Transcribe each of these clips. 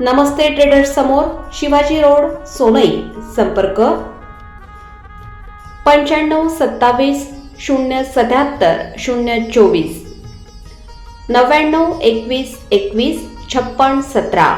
नमस्ते traders समोर Shivaji road Sonai संपर्क. पंच्याण्णव सत्तावीस शून्य सत्याहत्तर शून्य चोवीस. नव्याण्णव एकवीस एकवीस छप्पन सतरा.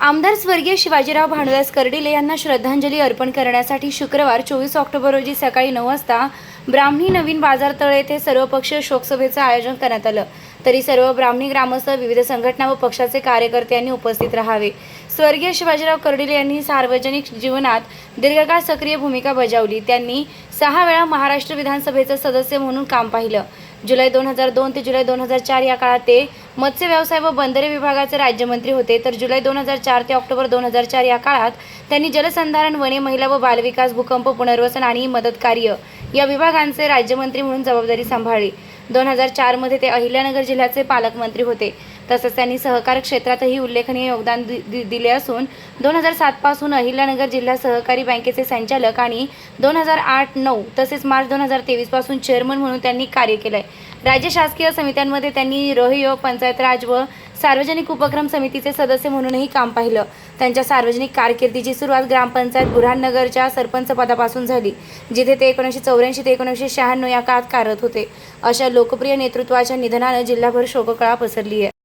आमदार स्वर्गीय शिवाजीराव भानुदास कर्डिले यांना श्रद्धांजली अर्पण करण्यासाठी शुक्रवार चोवीस ऑक्टोबर रोजी सकाळी नऊ वाजता ब्राह्मणी नवीन बाजार तळ येथे सर्वपक्षीय शोकसभेचं आयोजन करण्यात आलं. तरी सर्व ब्राह्मणी ग्रामस्थ विविध संघटना व पक्षाचे कार्यकर्ते यांनी उपस्थित राहावे. स्वर्गीय शिवाजीराव कर्डिले यांनी सार्वजनिक जीवनात दीर्घकाळ सक्रिय भूमिका बजावली. त्यांनी सहा वेळा महाराष्ट्र विधानसभेचं सदस्य म्हणून काम पाहिलं. जुलै दोन हजार दोन ते जुलै दोन हजार चार या काळात ते मत्स्य व्यवसाय व बंदरे विभागाचे राज्यमंत्री होते. तर जुलै दोन हजार चार ते ऑक्टोबर दोन हजार चार या काळात त्यांनी जलसंधारण वने महिला व बालविकास भूकंप पुनर्वसन आणि मदत कार्य या विभागांचे राज्यमंत्री म्हणून जबाबदारी सांभाळली. दोन हजार चारमध्ये ते अहिल्यानगर जिल्ह्याचे पालकमंत्री होते. तसंच त्यांनी सहकार क्षेत्रातही उल्लेखनीय योगदान दि- दि- दिले असून दोन हजार सातपासून अहिल्यानगर जिल्हा सहकारी बँकेचे संचालक आणि दोन हजार आठ नऊ तसेच मार्च दोन हजार तेवीसपासून चेअरमन म्हणून त्यांनी कार्य केलं आहे राज्य शासकीय समित्यांमध्ये त्यांनी रहयोग पंचायत राज व सार्वजनिक उपक्रम समितीचे सदस्य म्हणूनही काम पाहिलं. त्यांच्या सार्वजनिक कारकिर्दीची सुरुवात ग्रामपंचायत बुऱ्हाणनगरच्या सरपंच पदापासून झाली जिथे ते एकोणीसशे चौऱ्याऐंशी ते एकोणीसशे शहाण्णव या काळात कार्यरत होते. अशा लोकप्रिय नेतृत्वाच्या निधनानं जिल्हाभर शोककळा पसरली आहे